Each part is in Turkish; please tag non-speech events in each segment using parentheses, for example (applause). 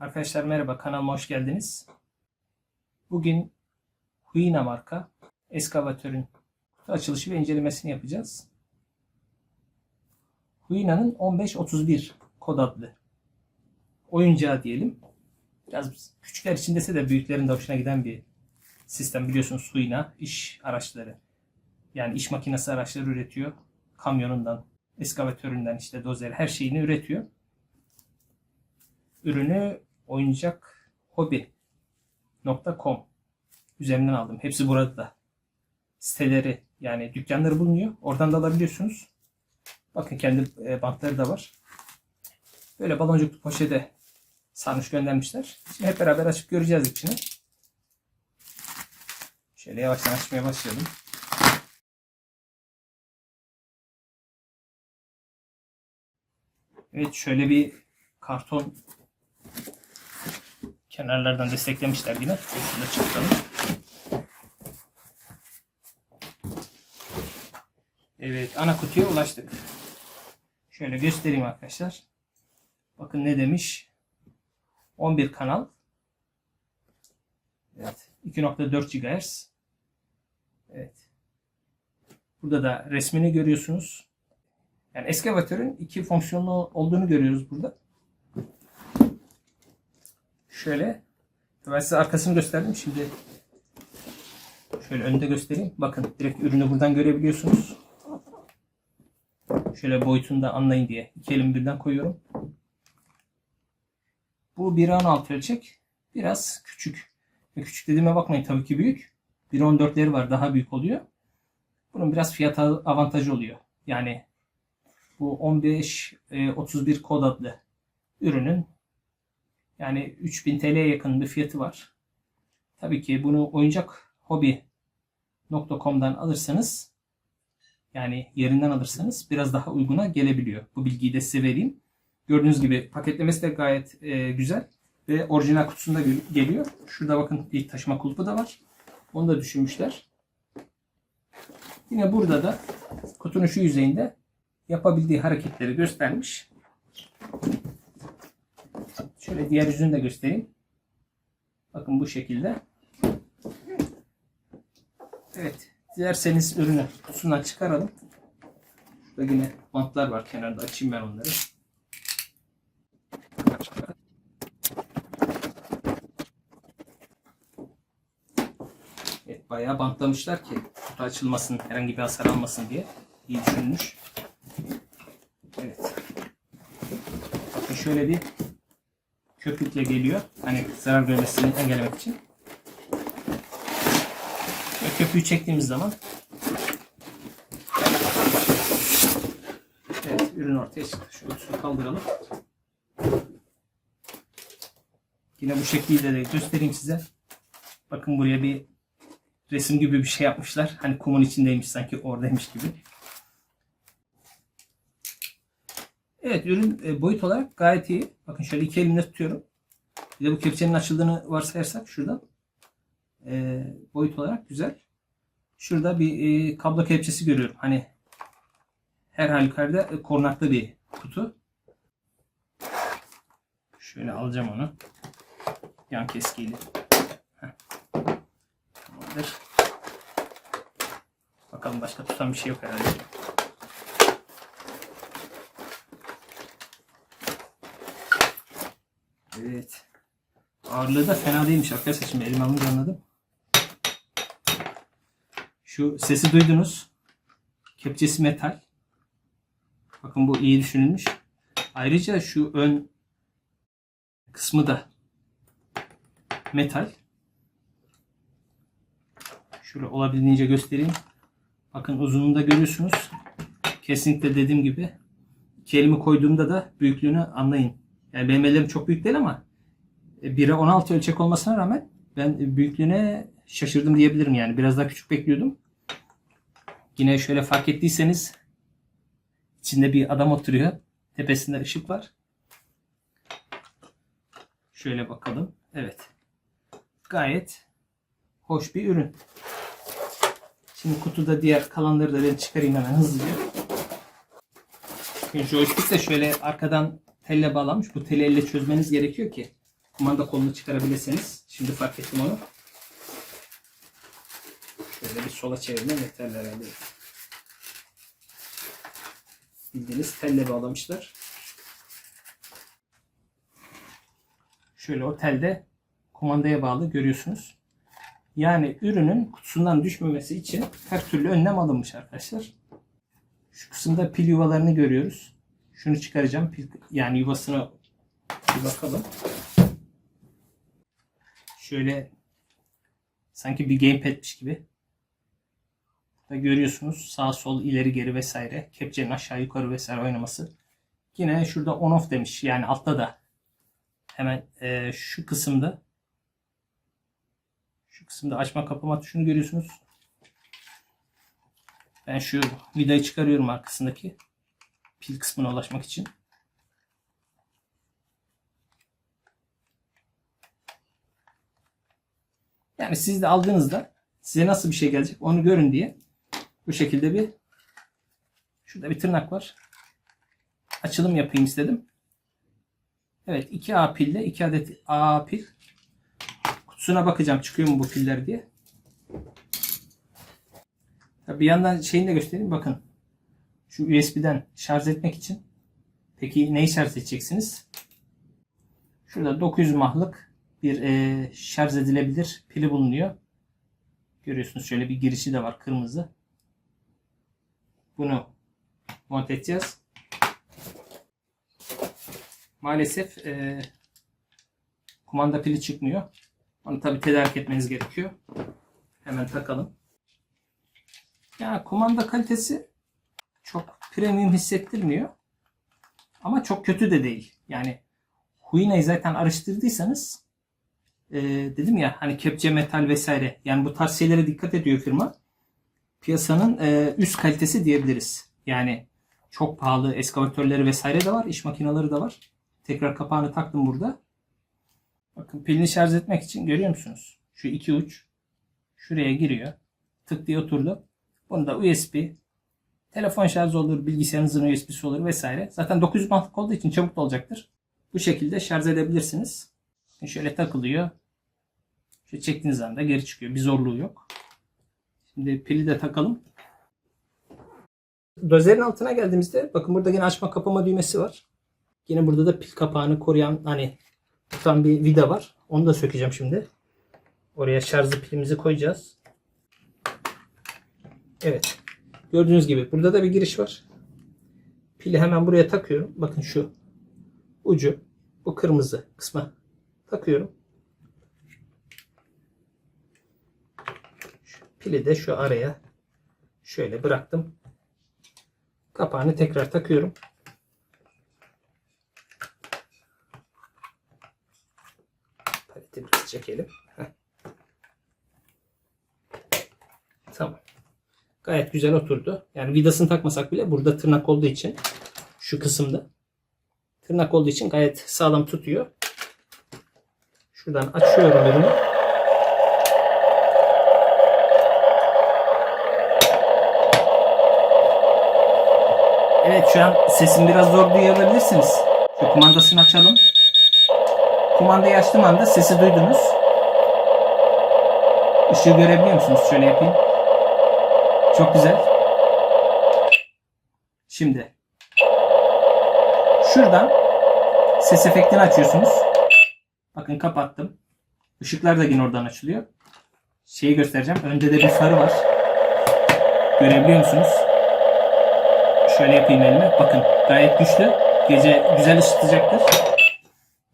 Arkadaşlar merhaba kanalıma hoş geldiniz. Bugün Huina marka eskavatörün açılışı ve incelemesini yapacağız. Huina'nın 1531 kod adlı oyuncağı diyelim. Biraz küçükler için dese de büyüklerin de hoşuna giden bir sistem biliyorsunuz Huina iş araçları. Yani iş makinesi araçları üretiyor. Kamyonundan, eskavatöründen işte dozer her şeyini üretiyor ürünü oyuncak hobi.com üzerinden aldım. Hepsi burada. Siteleri yani dükkanları bulunuyor. Oradan da alabiliyorsunuz. Bakın kendi e, bantları da var. Böyle baloncuklu poşete sarmış göndermişler. Şimdi hep beraber açıp göreceğiz içini. Şöyle yavaştan açmaya başlayalım. Evet şöyle bir karton kenarlardan desteklemişler yine. Şunu da çıkartalım. Evet ana kutuya ulaştık. Şöyle göstereyim arkadaşlar. Bakın ne demiş. 11 kanal. Evet. 2.4 GHz. Evet. Burada da resmini görüyorsunuz. Yani eskavatörün iki fonksiyonlu olduğunu görüyoruz burada. Şöyle. Ben size arkasını gösterdim. Şimdi şöyle önde göstereyim. Bakın direkt ürünü buradan görebiliyorsunuz. Şöyle boyutunu da anlayın diye. İki elimi birden koyuyorum. Bu 1.16 ölçek. Biraz küçük. Küçük dediğime bakmayın tabii ki büyük. 1.14'leri var daha büyük oluyor. Bunun biraz fiyat avantajı oluyor. Yani bu 15-31 e, kod adlı ürünün yani 3000 TL'ye yakın bir fiyatı var. Tabii ki bunu oyuncak hobi.com'dan alırsanız yani yerinden alırsanız biraz daha uyguna gelebiliyor. Bu bilgiyi de size vereyim. Gördüğünüz gibi paketlemesi de gayet e, güzel ve orijinal kutusunda geliyor. Şurada bakın bir taşıma kulpu da var. Onu da düşünmüşler. Yine burada da kutunun şu yüzeyinde yapabildiği hareketleri göstermiş. Şöyle diğer yüzünü de göstereyim. Bakın bu şekilde. Evet. Dilerseniz ürünü kutusundan çıkaralım. Burada yine bantlar var kenarda. Açayım ben onları. Bayağı bantlamışlar ki kutu açılmasın, herhangi bir hasar almasın diye. İyi düşünülmüş. Evet. Bakın şöyle bir köpükle geliyor. Hani zarar görmesini engellemek için. Ve köpüğü çektiğimiz zaman Evet, ürün ortaya çıktı. Şu kutuyu kaldıralım. Yine bu şekilde de göstereyim size. Bakın buraya bir resim gibi bir şey yapmışlar. Hani kumun içindeymiş sanki oradaymış gibi. Evet ürün e, boyut olarak gayet iyi. Bakın şöyle iki elimle tutuyorum. Bir de bu kepçenin açıldığını varsayarsak şurada e, boyut olarak güzel. Şurada bir e, kablo kepçesi görüyorum. Hani her halükarda e, korunaklı bir kutu. Şöyle alacağım onu. Yan keskiyle. Tamamdır. Bakalım başka tutan bir şey yok herhalde. Evet. Ağırlığı da fena değilmiş arkadaşlar. Şimdi elime alınca anladım. Şu sesi duydunuz. Kepçesi metal. Bakın bu iyi düşünülmüş. Ayrıca şu ön kısmı da metal. Şöyle olabildiğince göstereyim. Bakın uzunluğunu da görüyorsunuz. Kesinlikle dediğim gibi iki elimi koyduğumda da büyüklüğünü anlayın. Yani benim ellerim çok büyük değil ama 1'e 16 ölçek olmasına rağmen ben büyüklüğüne şaşırdım diyebilirim yani. Biraz daha küçük bekliyordum. Yine şöyle fark ettiyseniz içinde bir adam oturuyor. Tepesinde ışık var. Şöyle bakalım. Evet. Gayet hoş bir ürün. Şimdi kutuda diğer kalanları da ben çıkarayım hemen hızlıca. Şimdi joystick de şöyle arkadan telle bağlanmış. Bu teli elle çözmeniz gerekiyor ki kumanda kolunu çıkarabilirseniz. Şimdi fark ettim onu. Şöyle bir sola çevirmem yeterli herhalde. Bildiğiniz telle bağlamışlar. Şöyle o telde kumandaya bağlı görüyorsunuz. Yani ürünün kutusundan düşmemesi için her türlü önlem alınmış arkadaşlar. Şu kısımda pil yuvalarını görüyoruz. Şunu çıkaracağım. Pil, yani yuvasına bir bakalım. Şöyle sanki bir gamepad'miş gibi. Burada görüyorsunuz sağ sol ileri geri vesaire. Kepçenin aşağı yukarı vesaire oynaması. Yine şurada on off demiş. Yani altta da hemen e, şu kısımda şu kısımda açma kapama tuşunu görüyorsunuz. Ben şu vidayı çıkarıyorum arkasındaki pil kısmına ulaşmak için. Yani siz de aldığınızda size nasıl bir şey gelecek onu görün diye bu şekilde bir şurada bir tırnak var. Açılım yapayım istedim. Evet 2A pille 2 adet A pil. Kutusuna bakacağım çıkıyor mu bu piller diye. Bir yandan şeyini de göstereyim. Bakın. Şu USB'den şarj etmek için. Peki neyi şarj edeceksiniz? Şurada 900 mahlık bir e, şarj edilebilir pili bulunuyor. Görüyorsunuz şöyle bir girişi de var kırmızı. Bunu monte edeceğiz. Maalesef e, kumanda pili çıkmıyor. Onu tabi tedarik etmeniz gerekiyor. Hemen takalım. Ya kumanda kalitesi çok premium hissettirmiyor. Ama çok kötü de değil. Yani Huina'yı zaten araştırdıysanız e, dedim ya hani kepçe metal vesaire yani bu tarz şeylere dikkat ediyor firma. Piyasanın e, üst kalitesi diyebiliriz. Yani çok pahalı eskavatörleri vesaire de var. iş makineleri de var. Tekrar kapağını taktım burada. Bakın pilini şarj etmek için görüyor musunuz? Şu iki uç şuraya giriyor. Tık diye oturdu. Bunda USB, telefon şarjı olur, bilgisayarınızın USB'si olur vesaire. Zaten 900 wattlık olduğu için çabuk da olacaktır. Bu şekilde şarj edebilirsiniz. Şöyle takılıyor. Şöyle çektiğiniz anda geri çıkıyor. Bir zorluğu yok. Şimdi pili de takalım. Dozerin altına geldiğimizde bakın burada yine açma kapama düğmesi var. Yine burada da pil kapağını koruyan hani tutan bir vida var. Onu da sökeceğim şimdi. Oraya şarjlı pilimizi koyacağız. Evet. Gördüğünüz gibi burada da bir giriş var. Pili hemen buraya takıyorum. Bakın şu ucu bu kırmızı kısma takıyorum. Şu pili de şu araya şöyle bıraktım. Kapağını tekrar takıyorum. Paleti biraz çekelim. (laughs) Tamam. Gayet güzel oturdu. Yani vidasını takmasak bile burada tırnak olduğu için şu kısımda tırnak olduğu için gayet sağlam tutuyor. Şuradan açıyorum ürünü. Evet şu an sesim biraz zor duyabilirsiniz. Şu kumandasını açalım. Kumandayı açtığım anda sesi duydunuz. Işığı görebiliyor musunuz? Şöyle yapayım. Çok güzel. Şimdi şuradan ses efektini açıyorsunuz. Bakın kapattım. Işıklar da yine oradan açılıyor. Şeyi göstereceğim. Önde de bir farı var. Görebiliyor musunuz? Şöyle yapayım elime. Bakın gayet güçlü. Gece güzel ışıtacaktır.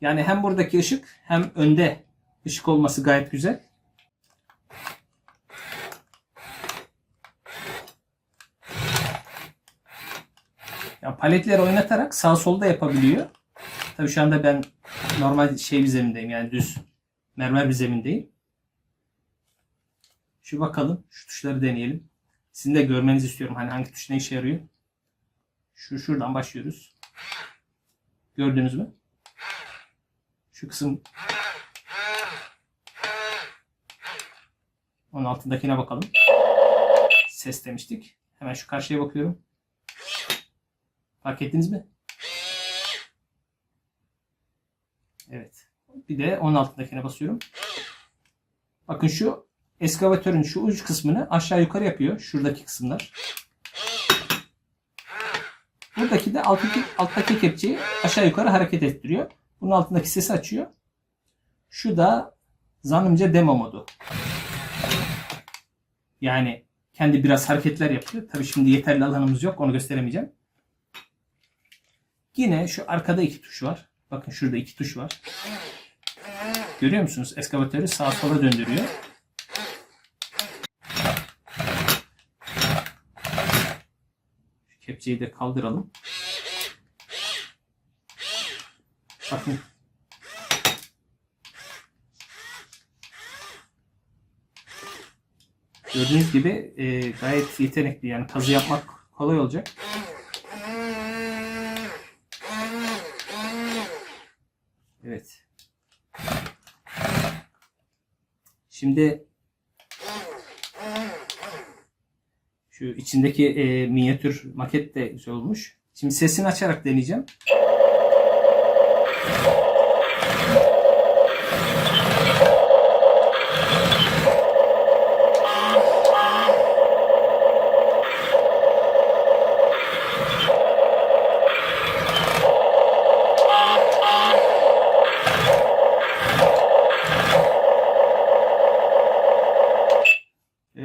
Yani hem buradaki ışık hem önde ışık olması gayet güzel. Ya paletleri oynatarak sağ solda yapabiliyor. Tabii şu anda ben normal şey bir zemindeyim yani düz mermer bir zemindeyim. Şu bakalım şu tuşları deneyelim. Sizin de görmenizi istiyorum hani hangi tuş ne işe yarıyor. Şu şuradan başlıyoruz. Gördünüz mü? Şu kısım onun altındakine bakalım. ses demiştik. Hemen şu karşıya bakıyorum. Fark ettiniz mi? Evet. Bir de onun altındakine basıyorum. Bakın şu eskavatörün şu uç kısmını aşağı yukarı yapıyor. Şuradaki kısımlar. Buradaki de alttaki, alttaki kepçeyi aşağı yukarı hareket ettiriyor. Bunun altındaki sesi açıyor. Şu da zannımca demo modu. Yani kendi biraz hareketler yapıyor. Tabii şimdi yeterli alanımız yok. Onu gösteremeyeceğim. Yine şu arkada iki tuş var. Bakın şurada iki tuş var. Görüyor musunuz? Eskavatörü sağa sola döndürüyor. Şu kepçeyi de kaldıralım. Bakın. Gördüğünüz gibi e, gayet yetenekli. Yani kazı yapmak kolay olacak. Evet. Şimdi şu içindeki e, minyatür maket de güzel olmuş. Şimdi sesini açarak deneyeceğim.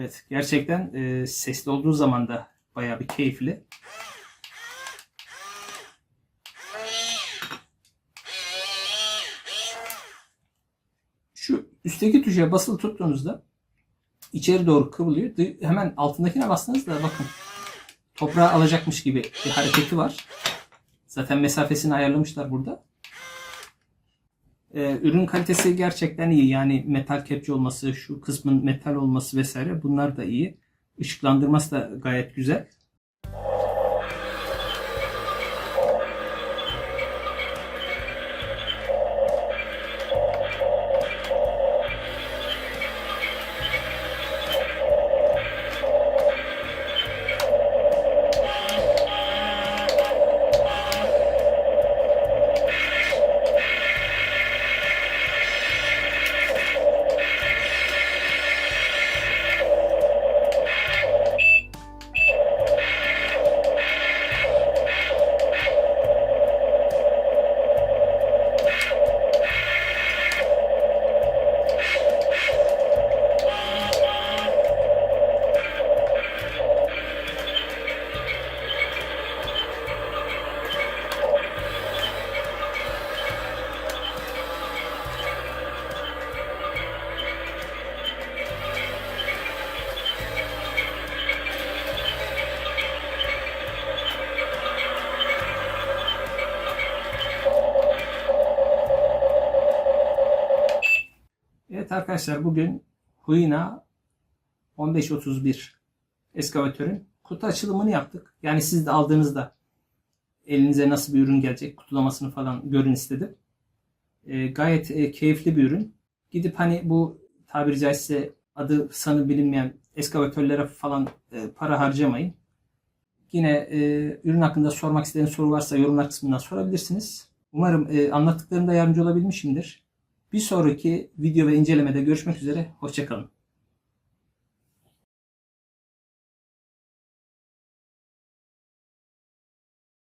Evet, gerçekten e, sesli olduğu zaman da bayağı bir keyifli. Şu üstteki tuşa basılı tuttuğunuzda içeri doğru kıvrılıyor. Hemen altındakine bastığınızda bakın toprağı alacakmış gibi bir hareketi var. Zaten mesafesini ayarlamışlar burada. Ee, ürün kalitesi gerçekten iyi. Yani metal kepçe olması, şu kısmın metal olması vesaire bunlar da iyi. Işıklandırması da gayet güzel. Arkadaşlar bugün Huina 1531 eskavatörün kutu açılımını yaptık. Yani siz de aldığınızda elinize nasıl bir ürün gelecek kutulamasını falan görün istedim. Ee, gayet e, keyifli bir ürün. Gidip hani bu tabiri caizse adı sanı bilinmeyen eskavatörlere falan e, para harcamayın. Yine e, ürün hakkında sormak istediğiniz soru varsa yorumlar kısmından sorabilirsiniz. Umarım e, anlattıklarımda yardımcı olabilmişimdir. Bir sonraki video ve incelemede görüşmek üzere. Hoşçakalın.